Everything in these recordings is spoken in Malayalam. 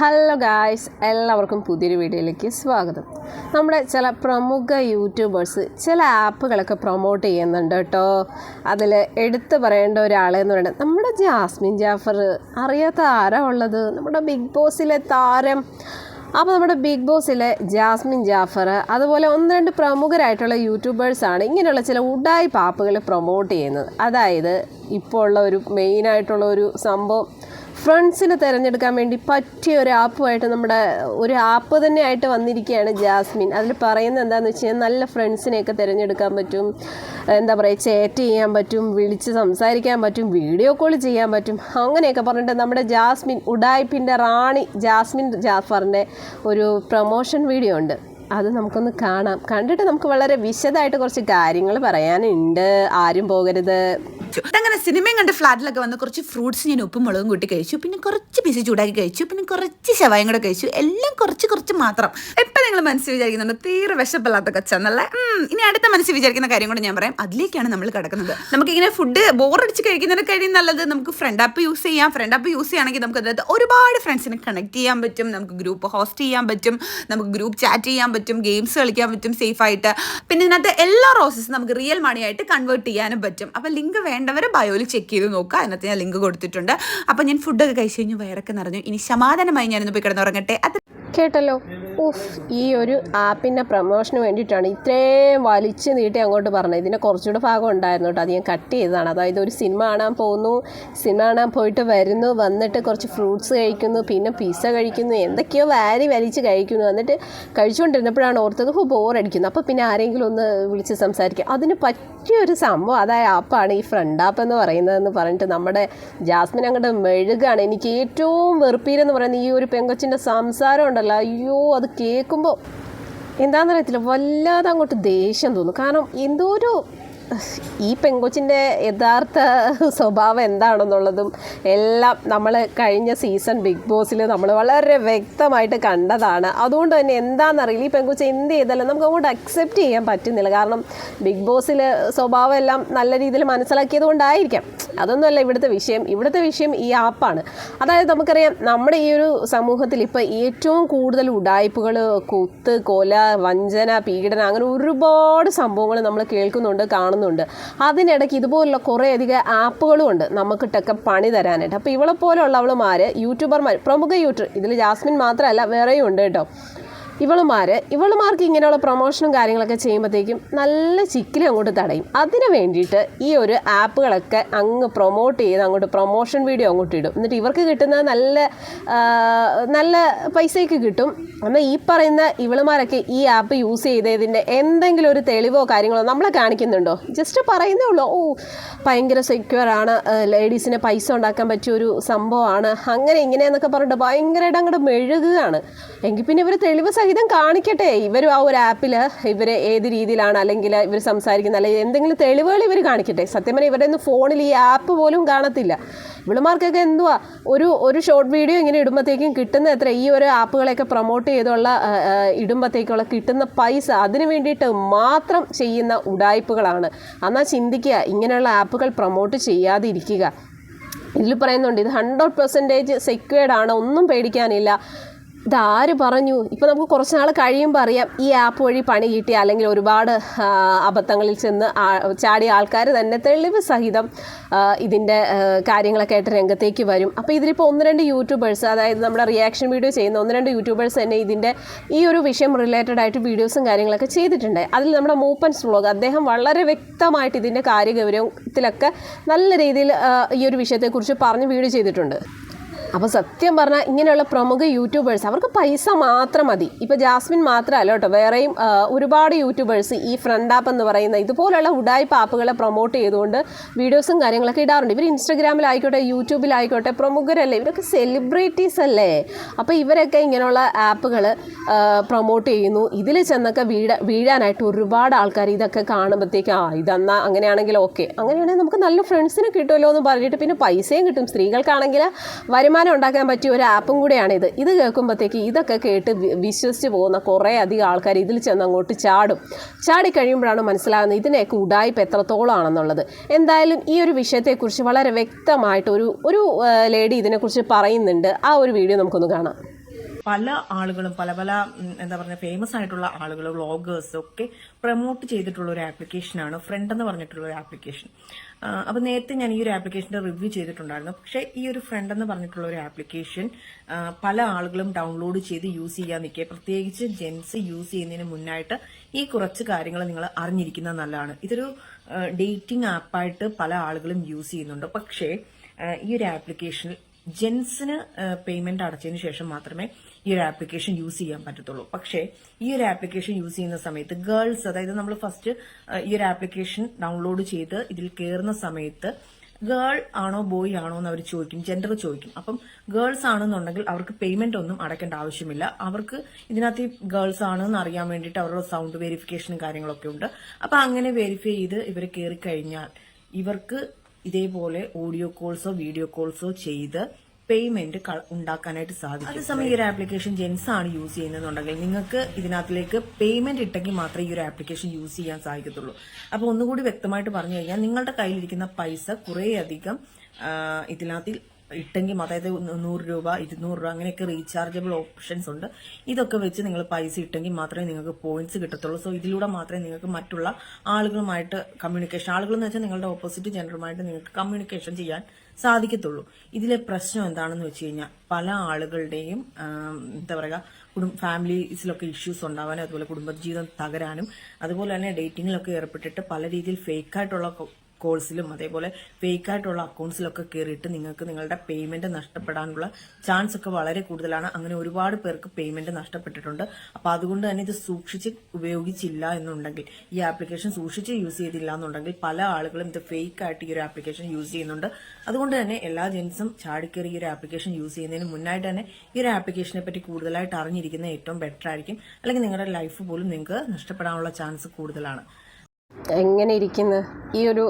ഹലോ ഗായ്സ് എല്ലാവർക്കും പുതിയൊരു വീഡിയോയിലേക്ക് സ്വാഗതം. നമ്മുടെ ചില പ്രമുഖ യൂട്യൂബേഴ്സ് ചില ആപ്പുകളൊക്കെ പ്രൊമോട്ട് ചെയ്യുന്നുണ്ട് കേട്ടോ. അതിൽ എടുത്തു പറയേണ്ട ഒരാളെന്ന് പറയുന്നത് നമ്മുടെ ജാസ്മിൻ ജാഫർ. അറിയാത്ത ആരാ ഉള്ളത്? നമ്മുടെ ബിഗ് ബോസിലെ താരം. അപ്പോൾ നമ്മുടെ ബിഗ് ബോസിലെ ജാസ്മിൻ ജാഫർ. അതുപോലെ ഒന്ന് രണ്ട് പ്രമുഖരായിട്ടുള്ള യൂട്യൂബേഴ്സാണ് ഇങ്ങനെയുള്ള ചില ഉഡായി പാപ്പുകൾ പ്രൊമോട്ട് ചെയ്യുന്നത്. അതായത് ഇപ്പോൾ ഉള്ള ഒരു മെയിനായിട്ടുള്ള ഒരു സംഭവം ഫ്രണ്ട്സിനെ തിരഞ്ഞെടുക്കാൻ വേണ്ടി പറ്റിയ ഒരു ആപ്പുമായിട്ട് നമ്മുടെ ഒരു ആപ്പ് തന്നെ ആയിട്ട് വന്നിരിക്കുകയാണ് ജാസ്മിൻ. അതിൽ പറയുന്നത് എന്താണെന്ന് വെച്ച് കഴിഞ്ഞാൽ നല്ല ഫ്രണ്ട്സിനെയൊക്കെ തിരഞ്ഞെടുക്കാൻ പറ്റും. എന്താ പറയുക ചേറ്റ് ചെയ്യാൻ പറ്റും വിളിച്ച് സംസാരിക്കാൻ പറ്റും വീഡിയോ കോൾ ചെയ്യാൻ പറ്റും. അങ്ങനെയൊക്കെ പറഞ്ഞിട്ട് നമ്മുടെ ജാസ്മിൻ ഉഡായ്പിന്റെ റാണി ജാസ്മിൻ ജാഫറിന്റെ ഒരു പ്രൊമോഷൻ വീഡിയോ ഉണ്ട്. അത് നമുക്കൊന്ന് കാണാം. കണ്ടിട്ട് നമുക്ക് വളരെ വിശദമായിട്ട് കുറച്ച് കാര്യങ്ങൾ പറയാനുണ്ട്. ആരും പോകരുത്. അങ്ങനെ സിനിമയും കണ്ട് ഫ്ലാറ്റിലൊക്കെ വന്ന് കുറച്ച് ഫ്രൂട്ട്സ് ഞാൻ ഉപ്പും മുളകും കൂട്ടി കഴിച്ചു. പിന്നെ കുറച്ച് പിസി ചൂടാക്കി കഴിച്ചു. പിന്നെ കുറച്ച് ശവായും കൂടെ കഴിച്ചു. എല്ലാം കുറച്ച് കുറച്ച് മാത്രം. എപ്പം നിങ്ങൾ മനസ്സിൽ വിചാരിക്കുന്നുണ്ട് തീരെ വിശപ്പില്ലാത്ത കച്ചെന്നല്ല? ഇനി അടുത്ത മനസ്സിൽ വിചാരിക്കുന്ന കാര്യം കൂടെ ഞാൻ പറയാം. അതിലേക്കാണ് നമ്മൾ കിടക്കുന്നത്. നമുക്ക് ഇങ്ങനെ ഫുഡ് ബോറടിച്ച് കഴിക്കുന്നതിന് കഴിയും നല്ലത് നമുക്ക് ഫ്രണ്ട് ആപ്പ് യൂസ് ചെയ്യാം. ഫ്രണ്ട് ആപ്പ് യൂസ് ചെയ്യുകയാണെങ്കിൽ നമുക്ക് അതായത് ഒരുപാട് ഫ്രണ്ട്സിനെ കണക്ട് ചെയ്യാൻ പറ്റും. നമുക്ക് ഗ്രൂപ്പ് ഹോസ്റ്റ് ചെയ്യാൻ പറ്റും. നമുക്ക് ഗ്രൂപ്പ് ചാറ്റ് ചെയ്യാൻ പറ്റും. ഗെയിംസ് കളിക്കാൻ പറ്റും സേഫ് ആയിട്ട്. പിന്നെ ഇതിനകത്ത് എല്ലാ റോസസ് നമുക്ക് റിയൽ മണി ആയിട്ട് കൺവേർട്ട് ചെയ്യാനും പറ്റും. അപ്പോൾ ലിങ്ക് വേണ്ടവർ ബയോയിൽ ചെക്ക് ചെയ്ത് നോക്കുക അതിനകത്ത് ഞാൻ ലിങ്ക് കൊടുത്തിട്ടുണ്ട്. അപ്പോൾ ഞാൻ ഫുഡൊക്കെ കഴിച്ച് കഴിഞ്ഞു വയറൊക്കെ നിറഞ്ഞു. ഇനി സമാധാനമായി ഞാനൊന്ന് പോയി കിടന്നുറങ്ങട്ടെ. അത് കേട്ടല്ലോ? ഉഫ് ഈ ഒരു ആപ്പിന്റെ പ്രൊമോഷന് വേണ്ടിയിട്ടാണ് ഇത്രയും വലിച്ച് നീട്ടി അങ്ങോട്ട് പറഞ്ഞത്. ഇതിന്റെ കുറച്ചുകൂടെ ഭാഗം ഉണ്ടായിരുന്നു കേട്ടോ. അത് ഞാൻ കട്ട് ചെയ്തതാണ്. അതായത് ഒരു സിനിമ കാണാൻ പോകുന്നു. സിനിമ കാണാൻ പോയിട്ട് വരുന്നു. വന്നിട്ട് കുറച്ച് ഫ്രൂട്ട്സ് കഴിക്കുന്നു. പിന്നെ പിസ്സ കഴിക്കുന്നു. എന്തൊക്കെയോ വാരി വലിച്ച് കഴിക്കുന്നു. എന്നിട്ട് കഴിച്ചുകൊണ്ടിരുന്നപ്പോഴാണ് ഓർത്തത് ഹോ അടിക്കുന്നു. അപ്പോൾ പിന്നെ ആരെങ്കിലും ഒന്ന് വിളിച്ച് സംസാരിക്കുക അതിന് പറ്റിയൊരു സംഭവം അതായ ആപ്പാണ് ഈ ഫ്രണ്ട് ആപ്പ് എന്ന് പറയുന്നതെന്ന് പറഞ്ഞിട്ട് നമ്മുടെ ജാസ്മിൻ അങ്ങോട്ട് മെഴുകാണ്. എനിക്ക് ഏറ്റവും വെറുപ്പീരെന്ന് പറയുന്നത് ഈ ഒരു പെങ്കൊച്ചിന്റെ സംസാരം ഉണ്ടല്ലോ. അയ്യോ അത് കേൾക്കുമ്പോൾ എന്താണെന്നറിയത്തില്ല വല്ലാതെ അങ്ങോട്ട് ദേഷ്യം തോന്നും. കാരണം എന്തോ ഒരു ഈ പെങ്കൊച്ചിന്റെ യഥാർത്ഥ സ്വഭാവം എന്താണെന്നുള്ളതും എല്ലാം നമ്മൾ കഴിഞ്ഞ സീസൺ ബിഗ് ബോസിൽ നമ്മൾ വളരെ വ്യക്തമായിട്ട് കണ്ടതാണ്. അതുകൊണ്ട് തന്നെ എന്താണെന്നറിയില്ല. ഈ പെങ്കൊച്ച് എന്ത് ചെയ്താലും നമുക്ക് അങ്ങോട്ട് അക്സെപ്റ്റ് ചെയ്യാൻ പറ്റുന്നില്ല. കാരണം ബിഗ് ബോസിൽ സ്വഭാവം എല്ലാം നല്ല രീതിയിൽ മനസ്സിലാക്കിയത് കൊണ്ടായിരിക്കാം. അതൊന്നുമല്ല ഇവിടുത്തെ വിഷയം. ഇവിടുത്തെ വിഷയം ഈ ആപ്പാണ്. അതായത് നമുക്കറിയാം നമ്മുടെ ഈ ഒരു സമൂഹത്തിൽ ഇപ്പോൾ ഏറ്റവും കൂടുതൽ ഉടായ്പകൾ കുത്ത് കൊല വഞ്ചന പീഡനം അങ്ങനെ ഒരുപാട് സംഭവങ്ങൾ നമ്മൾ കേൾക്കുന്നുണ്ട് കാണുന്നുണ്ട് അതിനിടയ്ക്ക് ഇതുപോലുള്ള കുറേയധികം ആപ്പുകളും ഉണ്ട് നമുക്കിട്ടൊക്കെ പണി തരാനായിട്ട്. അപ്പോൾ ഇവളെ പോലെയുള്ളവളുമാർ യൂട്യൂബർമാർ പ്രമുഖ യൂട്യൂബർ ഇതിൽ ജാസ്മിൻ മാത്രമല്ല വേറെയും ഉണ്ട് കേട്ടോ. ഇവളുമാർ ഇവളുമാർക്ക് ഇങ്ങനെയുള്ള പ്രൊമോഷനും കാര്യങ്ങളൊക്കെ ചെയ്യുമ്പോഴത്തേക്കും നല്ല ചിക്കിലും അങ്ങോട്ട് തടയും. അതിന് വേണ്ടിയിട്ട് ഈ ഒരു ആപ്പുകളൊക്കെ അങ്ങ് പ്രൊമോട്ട് ചെയ്ത് അങ്ങോട്ട് പ്രൊമോഷൻ വീഡിയോ അങ്ങോട്ട് ഇടും. എന്നിട്ട് ഇവർക്ക് കിട്ടുന്ന നല്ല നല്ല പൈസയ്ക്ക് കിട്ടും. എന്നാൽ ഈ പറയുന്ന ഇവളുമാരൊക്കെ ഈ ആപ്പ് യൂസ് ചെയ്തതിന്റെ എന്തെങ്കിലും ഒരു തെളിവോ കാര്യങ്ങളോ നമ്മളെ കാണിക്കുന്നുണ്ടോ? ജസ്റ്റ് പറയുന്നേ ഉള്ളൂ. ഓ ഭയങ്കര സെക്യൂർ ആണ്. ലേഡീസിന് പൈസ ഉണ്ടാക്കാൻ പറ്റിയ ഒരു സംഭവമാണ്. അങ്ങനെ ഇങ്ങനെ എന്നൊക്കെ പറഞ്ഞിട്ട് ഭയങ്കരമായിട്ട് അങ്ങോട്ട് മെഴുകുകയാണ്. എങ്കിൽ പിന്നെ ഇവർ തെളിവ് സഹിതം കാണിക്കട്ടെ. ഇവർ ആ ഒരു ആപ്പിൽ ഇവർ ഏത് രീതിയിലാണ് അല്ലെങ്കിൽ ഇവർ സംസാരിക്കുന്ന അല്ലെങ്കിൽ എന്തെങ്കിലും തെളിവുകൾ ഇവർ കാണിക്കട്ടെ. സത്യം പറഞ്ഞാൽ ഇവരുടെ ഒന്നും ഫോണിൽ ഈ ആപ്പ് പോലും കാണത്തില്ല. ഇവളുമാർക്കൊക്കെ എന്തുവാ? ഒരു ഒരു ഷോർട്ട് വീഡിയോ ഇങ്ങനെ ഇടുമ്പോഴത്തേക്കും കിട്ടുന്ന എത്ര ഈ ഒരു ആപ്പുകളെയൊക്കെ പ്രൊമോട്ട് ചെയ്തുള്ള ഇടുമ്പോഴത്തേക്കുള്ള കിട്ടുന്ന പൈസ അതിന് വേണ്ടിയിട്ട് മാത്രം ചെയ്യുന്ന ഉടായ്പകളാണ്. എന്നാൽ ചിന്തിക്കുക. ഇങ്ങനെയുള്ള ആപ്പുകൾ പ്രൊമോട്ട് ചെയ്യാതിരിക്കുക. ഇതിൽ പറയുന്നുണ്ട് ഇത് ഹൺഡ്രഡ് പെർസെന്റേജ് സെക്യൂർഡ് ആണ്. ഒന്നും പേടിക്കാനില്ല. ഇതാര് പറഞ്ഞു? ഇപ്പോൾ നമുക്ക് കുറച്ചുനാൾ കഴിയുമ്പോൾ അറിയാം. ഈ ആപ്പ് വഴി പണി കിട്ടി അല്ലെങ്കിൽ ഒരുപാട് അബദ്ധങ്ങളിൽ ചെന്ന് ചാടിയ ആൾക്കാർ തന്നെ തെളിവ് സഹിതം ഇതിന്റെ കാര്യങ്ങളൊക്കെ ആയിട്ട് രംഗത്തേക്ക് വരും. അപ്പോൾ ഇതിലിപ്പോൾ ഒന്ന് രണ്ട് യൂട്യൂബേഴ്സ് അതായത് നമ്മുടെ റിയാക്ഷൻ വീഡിയോ ചെയ്യുന്ന ഒന്ന് രണ്ട് യൂട്യൂബേഴ്സ് തന്നെ ഇതിന്റെ ഈ ഒരു വിഷയം റിലേറ്റഡ് ആയിട്ട് വീഡിയോസും കാര്യങ്ങളൊക്കെ ചെയ്തിട്ടുണ്ട്. അതിൽ നമ്മുടെ മൂപ്പൻസ് വ്ളോഗ് അദ്ദേഹം വളരെ വ്യക്തമായിട്ട് ഇതിന്റെ കാര്യഗൗരവത്തിലൊക്കെ നല്ല രീതിയിൽ ഈ ഒരു വിഷയത്തെക്കുറിച്ച് പറഞ്ഞ് വീഡിയോ ചെയ്തിട്ടുണ്ട്. അപ്പോൾ സത്യം പറഞ്ഞാൽ ഇങ്ങനെയുള്ള പ്രമുഖ യൂട്യൂബേഴ്സ് അവർക്ക് പൈസ മാത്രം മതി. ഇപ്പോൾ ജാസ്മിൻ മാത്രമല്ല കേട്ടോ. വേറെയും ഒരുപാട് യൂട്യൂബേഴ്സ് ഈ ഫ്രണ്ട് ആപ്പ് എന്ന് പറയുന്ന ഇതുപോലുള്ള ഉഡായ്പ ആപ്പുകളെ പ്രൊമോട്ട് ചെയ്തുകൊണ്ട് വീഡിയോസും കാര്യങ്ങളൊക്കെ ഇടാറുണ്ട്. ഇവർ ഇൻസ്റ്റഗ്രാമിലായിക്കോട്ടെ യൂട്യൂബിലായിക്കോട്ടെ പ്രമുഖരല്ലേ. ഇവരൊക്കെ സെലിബ്രിറ്റീസ് അല്ലേ? അപ്പോൾ ഇവരൊക്കെ ഇങ്ങനെയുള്ള ആപ്പുകൾ പ്രൊമോട്ട് ചെയ്യുന്നു. ഇതിൽ ചെന്നൊക്കെ വീഴ വീഴാനായിട്ട് ഒരുപാട് ആൾക്കാർ ഇതൊക്കെ കാണുമ്പോഴത്തേക്ക് ആ ഇതെന്നാ അങ്ങനെയാണെങ്കിൽ ഓക്കെ അങ്ങനെയാണെങ്കിൽ നമുക്ക് നല്ല ഫ്രണ്ട്സിനെ കിട്ടുമല്ലോ എന്ന് പറഞ്ഞിട്ട് പിന്നെ പൈസയും കിട്ടും. സ്ത്രീകൾക്കാണെങ്കിൽ വരുമാനം ഉണ്ടാക്കാൻ പറ്റിയ ഒരു ആപ്പും കൂടെയാണിത്. ഇത് കേൾക്കുമ്പോഴത്തേക്ക് ഇതൊക്കെ കേട്ട് വിശ്വസിച്ച് പോകുന്ന കുറേ അധികം ആൾക്കാർ ഇതിൽ ചെന്ന് അങ്ങോട്ട് ചാടും. ചാടി കഴിയുമ്പോഴാണ് മനസ്സിലാകുന്നത് ഇതിനെയൊക്കെ ഉടായ്പ എത്രത്തോളമാണെന്നുള്ളത് എന്തായാലും ഈ ഒരു വിഷയത്തെക്കുറിച്ച് വളരെ വ്യക്തമായിട്ട് ഒരു ഒരു ലേഡി ഇതിനെക്കുറിച്ച് പറയുന്നുണ്ട്. ആ ഒരു വീഡിയോ നമുക്കൊന്ന് കാണാം. പല ആളുകളും പല പല എന്താ പറയുക ഫേമസ് ആയിട്ടുള്ള ആളുകൾ വ്ളോഗേഴ്സ് ഒക്കെ പ്രൊമോട്ട് ചെയ്തിട്ടുള്ള ഒരു ആപ്ലിക്കേഷനാണ് ഫ്രണ്ട് എന്ന് പറഞ്ഞിട്ടുള്ള ഒരു ആപ്ലിക്കേഷൻ അപ്പോൾ നേരത്തെ ഞാൻ ഈ ഒരു ആപ്ലിക്കേഷന്റെ റിവ്യൂ ചെയ്തിട്ടുണ്ടായിരുന്നു. പക്ഷേ ഈ ഒരു ഫ്രണ്ട് എന്ന് പറഞ്ഞിട്ടുള്ള ഒരു ആപ്ലിക്കേഷൻ പല ആളുകളും ഡൗൺലോഡ് ചെയ്ത് യൂസ് ചെയ്യാൻ നിൽക്കുക. പ്രത്യേകിച്ച് ജെൻസ് യൂസ് ചെയ്യുന്നതിന് മുന്നായിട്ട് ഈ കുറച്ച് കാര്യങ്ങൾ നിങ്ങൾ അറിഞ്ഞിരിക്കുന്നത് നല്ലതാണ്. ഇതൊരു ഡേറ്റിംഗ് ആപ്പായിട്ട് പല ആളുകളും യൂസ് ചെയ്യുന്നുണ്ട്. പക്ഷേ ഈ ഒരു ആപ്ലിക്കേഷനിൽ ജെൻസിന് പേയ്മെന്റ് അടച്ചതിന് ശേഷം മാത്രമേ ഈ ഒരു ആപ്ലിക്കേഷൻ യൂസ് ചെയ്യാൻ പറ്റത്തുള്ളൂ. പക്ഷേ ഈ ഒരു ആപ്ലിക്കേഷൻ യൂസ് ചെയ്യുന്ന സമയത്ത് ഗേൾസ് അതായത് നമ്മൾ ഫസ്റ്റ് ഈ ഒരു ആപ്ലിക്കേഷൻ ഡൗൺലോഡ് ചെയ്ത് ഇതിൽ കയറുന്ന സമയത്ത് ഗേൾ ആണോ ബോയ് ആണോ എന്ന് അവർ ചോദിക്കും ജെൻഡർ ചോദിക്കും. അപ്പം ഗേൾസ് ആണെന്നുണ്ടെങ്കിൽ അവർക്ക് പേയ്മെന്റ് ഒന്നും അടയ്ക്കേണ്ട ആവശ്യമില്ല. അവർക്ക് ഇതിനകത്ത് ഗേൾസ് ആണെന്ന് അറിയാൻ വേണ്ടിയിട്ട് അവരുടെ സൗണ്ട് വെരിഫിക്കേഷനും കാര്യങ്ങളൊക്കെ ഉണ്ട്. അപ്പൊ അങ്ങനെ വെരിഫൈ ചെയ്ത് ഇവർ കയറി കഴിഞ്ഞാൽ ഇവർക്ക് ഇതേപോലെ ഓഡിയോ കോൾസോ വീഡിയോ കോൾസോ ചെയ്ത് പേയ്മെന്റ് ഉണ്ടാക്കാനായിട്ട് സാധിക്കും. അതേസമയം ഈ ഒരു ആപ്ലിക്കേഷൻ ജെൻസ് ആണ് യൂസ് ചെയ്യുന്നതെന്നുണ്ടെങ്കിൽ നിങ്ങൾക്ക് ഇതിനകത്തിലേക്ക് പേയ്മെന്റ് ഇട്ടെങ്കിൽ മാത്രമേ ഈ ഒരു ആപ്ലിക്കേഷൻ യൂസ് ചെയ്യാൻ സാധിക്കത്തുള്ളൂ. അപ്പൊ ഒന്നുകൂടി വ്യക്തമായിട്ട് പറഞ്ഞു കഴിഞ്ഞാൽ നിങ്ങളുടെ കയ്യിലിരിക്കുന്ന പൈസ കുറേയധികം ഇതിനകത്ത് ഇട്ടെങ്കിൽ അതായത് നൂറ് രൂപ ഇരുന്നൂറ് രൂപ അങ്ങനെയൊക്കെ റീചാർജബിൾ ഓപ്ഷൻസ് ഉണ്ട്. ഇതൊക്കെ വെച്ച് നിങ്ങൾ പൈസ ഇട്ടെങ്കിൽ മാത്രമേ നിങ്ങൾക്ക് പോയിന്റ്സ് കിട്ടത്തുള്ളൂ. സോ ഇതിലൂടെ മാത്രമേ നിങ്ങൾക്ക് മറ്റുള്ള ആളുകളുമായിട്ട് കമ്മ്യൂണിക്കേഷൻ ആളുകൾ എന്ന് വെച്ചാൽ നിങ്ങളുടെ ഓപ്പോസിറ്റ് ജെൻഡറുമായിട്ട് നിങ്ങൾക്ക് കമ്മ്യൂണിക്കേഷൻ ചെയ്യാൻ സാധിക്കത്തുള്ളൂ. ഇതിലെ പ്രശ്നം എന്താണെന്ന് വെച്ച് കഴിഞ്ഞാൽ പല ആളുകളുടെയും എന്താ പറയുക കുടുംബ ഫാമിലീസിലൊക്കെ ഇഷ്യൂസ് ഉണ്ടാവാനും അതുപോലെ കുടുംബജീവിതം തകരാനും അതുപോലെ തന്നെ ഡേറ്റിങ്ങിലൊക്കെ ഏർപ്പെട്ടിട്ട് പല രീതിയിൽ ഫേക്കായിട്ടുള്ള കോൾസിലും അതേപോലെ ഫേക്ക് ആയിട്ടുള്ള അക്കൗണ്ട്സിലൊക്കെ കയറിയിട്ട് നിങ്ങൾക്ക് നിങ്ങളുടെ പേയ്മെന്റ് നഷ്ടപ്പെടാനുള്ള ചാൻസ് ഒക്കെ വളരെ കൂടുതലാണ്. അങ്ങനെ ഒരുപാട് പേർക്ക് പേയ്മെന്റ് നഷ്ടപ്പെട്ടിട്ടുണ്ട്. അപ്പൊ അതുകൊണ്ട് തന്നെ ഇത് സൂക്ഷിച്ച് ഉപയോഗിച്ചില്ല എന്നുണ്ടെങ്കിൽ ഈ ആപ്ലിക്കേഷൻ സൂക്ഷിച്ച് യൂസ് ചെയ്തില്ല എന്നുണ്ടെങ്കിൽ പല ആളുകളും ഇത് ഫേക്ക് ആയിട്ട് ഈ ഒരു ആപ്ലിക്കേഷൻ യൂസ് ചെയ്യുന്നുണ്ട്. അതുകൊണ്ട് തന്നെ എല്ലാ ജെൻസും ചാടിക്കറി ഈ ഒരു ആപ്ലിക്കേഷൻ യൂസ് ചെയ്യുന്നതിന് മുന്നായിട്ട് തന്നെ ഈ ഒരു ആപ്ലിക്കേഷനെ പറ്റി കൂടുതലായിട്ട് അറിഞ്ഞിരിക്കുന്ന ഏറ്റവും ബെറ്റർ ആയിരിക്കും. അല്ലെങ്കിൽ നിങ്ങളുടെ ലൈഫ് പോലും നിങ്ങൾക്ക് നഷ്ടപ്പെടാനുള്ള ചാൻസ് കൂടുതലാണ്. എങ്ങനെ ഇരിക്കുന്നു? ഈ ഒരു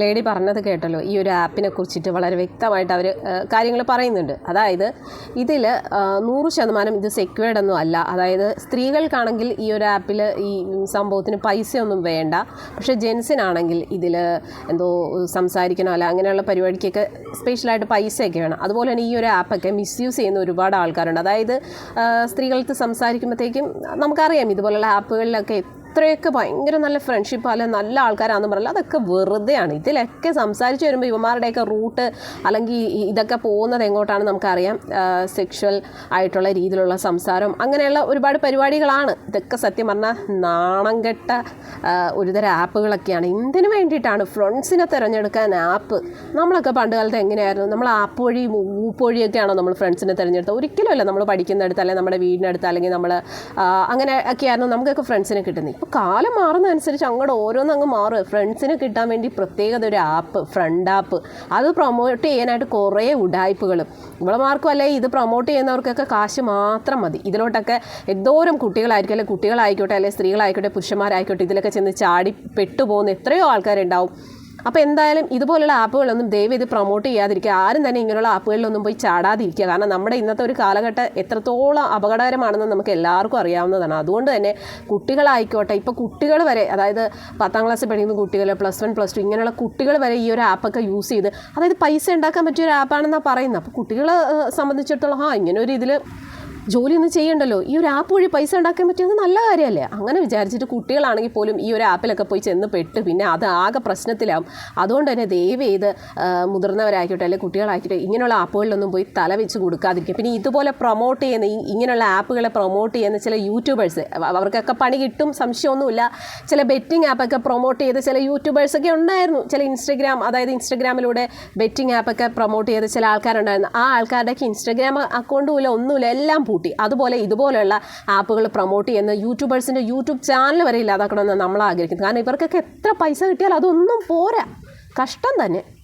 ലേഡി പറഞ്ഞത് കേട്ടല്ലോ. ഈ ഒരു ആപ്പിനെ കുറിച്ചിട്ട് വളരെ വ്യക്തമായിട്ട് അവർ കാര്യങ്ങൾ പറയുന്നുണ്ട്. അതായത് ഇതിൽ നൂറ് ശതമാനം ഇത് സെക്യൂർഡ് ഒന്നും അല്ല. അതായത് സ്ത്രീകൾക്കാണെങ്കിൽ ഈ ഒരു ആപ്പിൽ ഈ സംഭവത്തിന് പൈസയൊന്നും വേണ്ട. പക്ഷേ ജെൻസിനാണെങ്കിൽ ഇതിൽ എന്തോ സംസാരിക്കണോ അല്ല അങ്ങനെയുള്ള പരിപാടിക്കൊക്കെ സ്പെഷ്യലായിട്ട് പൈസയൊക്കെ വേണം. അതുപോലെ തന്നെ ഈ ഒരു ആപ്പൊക്കെ മിസ്യൂസ് ചെയ്യുന്ന ഒരുപാട് ആൾക്കാരുണ്ട്. അതായത് സ്ത്രീകൾക്ക് സംസാരിക്കുമ്പോഴത്തേക്കും നമുക്കറിയാം ഇതുപോലുള്ള ആപ്പുകളിലൊക്കെ ഇത്രയൊക്കെ ഭയങ്കര നല്ല ഫ്രണ്ട്ഷിപ്പ് അല്ലെ? നല്ല ആൾക്കാരാണെന്ന് പറഞ്ഞാൽ അതൊക്കെ വെറുതെയാണ്. ഇതിലൊക്കെ സംസാരിച്ച് വരുമ്പോൾ ഇവന്മാരുടെയൊക്കെ റൂട്ട് അല്ലെങ്കിൽ ഇതൊക്കെ പോകുന്നത് എങ്ങോട്ടാണ് നമുക്കറിയാം. സെക്ഷൽ ആയിട്ടുള്ള രീതിയിലുള്ള സംസാരം. അങ്ങനെയുള്ള ഒരുപാട് പരിപാടികളാണ്. ഇതൊക്കെ സത്യം പറഞ്ഞാൽ നാണം കെട്ട ഒരുതരം ആപ്പുകളൊക്കെയാണ്. എന്തിനു വേണ്ടിയിട്ടാണ് ഫ്രണ്ട്സിനെ തിരഞ്ഞെടുക്കാൻ ആപ്പ്? നമ്മളൊക്കെ പണ്ട് കാലത്ത് എങ്ങനെയായിരുന്നു? നമ്മൾ ആപ്പ് വഴി ഊപ്പ് വഴിയൊക്കെയാണോ നമ്മൾ ഫ്രണ്ട്സിനെ തിരഞ്ഞെടുത്തത്? ഒരിക്കലുമല്ല നമ്മൾ പഠിക്കുന്നിടത്ത് അല്ലെങ്കിൽ നമ്മുടെ വീടിനടുത്ത് അല്ലെങ്കിൽ നമ്മൾ അങ്ങനെ ഒക്കെയായിരുന്നു നമുക്കൊക്കെ ഫ്രണ്ട്സിനെ കിട്ടുന്നത് ഇപ്പോൾ കാലം മാറുന്നതനുസരിച്ച് അങ്ങോട്ട് ഓരോന്നും അങ്ങ് മാറും. ഫ്രണ്ട്സിനെ കിട്ടാൻ വേണ്ടി പ്രത്യേകത ഒരു ആപ്പ് ഫ്രണ്ട് ആപ്പ്. അത് പ്രൊമോട്ട് ചെയ്യാനായിട്ട് കുറേ ഉടായ്പകൾ ഇവളമാർക്കും അല്ലെ ഇത് പ്രൊമോട്ട് ചെയ്യുന്നവർക്കൊക്കെ കാശ് മാത്രം മതി. ഇതിലോട്ടൊക്കെ എന്തോരം കുട്ടികളായിരിക്കും അല്ലെങ്കിൽ കുട്ടികളായിക്കോട്ടെ അല്ലെങ്കിൽ സ്ത്രീകളായിക്കോട്ടെ പുരുഷന്മാരായിക്കോട്ടെ ഇതിലൊക്കെ ചെന്ന് ചാടി പെട്ടുപോകുന്ന എത്രയോ ആൾക്കാരുണ്ടാവും. അപ്പോൾ എന്തായാലും ഇതുപോലുള്ള ആപ്പുകളൊന്നും ദയവ് ഇത് പ്രൊമോട്ട് ചെയ്യാതിരിക്കുക. ആരും തന്നെ ഇങ്ങനെയുള്ള ആപ്പുകളിലൊന്നും പോയി ചാടാതിരിക്കുക. കാരണം നമ്മുടെ ഇന്നത്തെ ഒരു കാലഘട്ടം എത്രത്തോളം അപകടകരമാണെന്ന് നമുക്ക് എല്ലാവർക്കും അറിയാവുന്നതാണ്. അതുകൊണ്ട് തന്നെ കുട്ടികളായിക്കോട്ടെ ഇപ്പോൾ കുട്ടികൾ വരെ അതായത് പത്താം ക്ലാസ്സിൽ പഠിക്കുന്ന കുട്ടികൾ പ്ലസ് വൺ പ്ലസ് ടു ഇങ്ങനെയുള്ള കുട്ടികൾ വരെ ഈ ഒരു ആപ്പൊക്കെ യൂസ് ചെയ്ത് അതായത് പൈസ ഉണ്ടാക്കാൻ പറ്റിയ ഒരു ആപ്പാണെന്നാണ് പറയുന്നത്. അപ്പോൾ കുട്ടികളെ സംബന്ധിച്ചിടത്തോളം ആ ഇങ്ങനെ ഒരു ഇതിൽ ജോലിയൊന്നും ചെയ്യണ്ടല്ലോ. ഈ ഒരു ആപ്പ് വഴി പൈസ ഉണ്ടാക്കാൻ പറ്റിയത് നല്ല കാര്യമല്ലേ? അങ്ങനെ വിചാരിച്ചിട്ട് കുട്ടികളാണെങ്കിൽ പോലും ഈ ഒരു ആപ്പിലൊക്കെ പോയി ചെന്ന് പെട്ട് പിന്നെ അത് ആകെ പ്രശ്നത്തിലാവും. അതുകൊണ്ട് തന്നെ ദയവ് ചെയ്ത് മുതിർന്നവരായിക്കോട്ടെ അല്ലെങ്കിൽ കുട്ടികളായിക്കോട്ടെ ഇങ്ങനെയുള്ള ആപ്പുകളിലൊന്നും പോയി തല വെച്ച് കൊടുക്കാതിരിക്കുക. പിന്നെ ഇതുപോലെ പ്രൊമോട്ട് ചെയ്യുന്ന ഇങ്ങനെയുള്ള ആപ്പുകളെ പ്രൊമോട്ട് ചെയ്യുന്ന ചില യൂട്യൂബേഴ്സ് അവർക്കൊക്കെ പണി കിട്ടും സംശയമൊന്നുമില്ല. ചില ബെറ്റിംഗ് ആപ്പൊക്കെ പ്രൊമോട്ട് ചെയ്ത് ചില യൂട്യൂബേഴ്സൊക്കെ ഉണ്ടായിരുന്നു. ചില ഇൻസ്റ്റഗ്രാം അതായത് ഇൻസ്റ്റഗ്രാമിലൂടെ ബെറ്റിംഗ് ആപ്പൊക്കെ പ്രൊമോട്ട് ചെയ്ത് ചില ആൾക്കാരുണ്ടായിരുന്നു. ആ ആൾക്കാരുടെയൊക്കെ ഇൻസ്റ്റഗ്രാം അക്കൗണ്ടും ഇല്ല ഒന്നുമില്ല. എല്ലാം പൂട്ടി. അതുപോലെ ഇതുപോലെയുള്ള ആപ്പുകൾ പ്രൊമോട്ട് ചെയ്യുന്ന യൂട്യൂബേഴ്സിന്റെ യൂട്യൂബ് ചാനൽ വരെ ഇല്ലാതാക്കണമെന്ന് നമ്മൾ ആഗ്രഹിക്കുന്നു കാരണം ഇവർക്കൊക്കെ എത്ര പൈസ കിട്ടിയാൽ അതൊന്നും പോരാ. കഷ്ടം തന്നെ.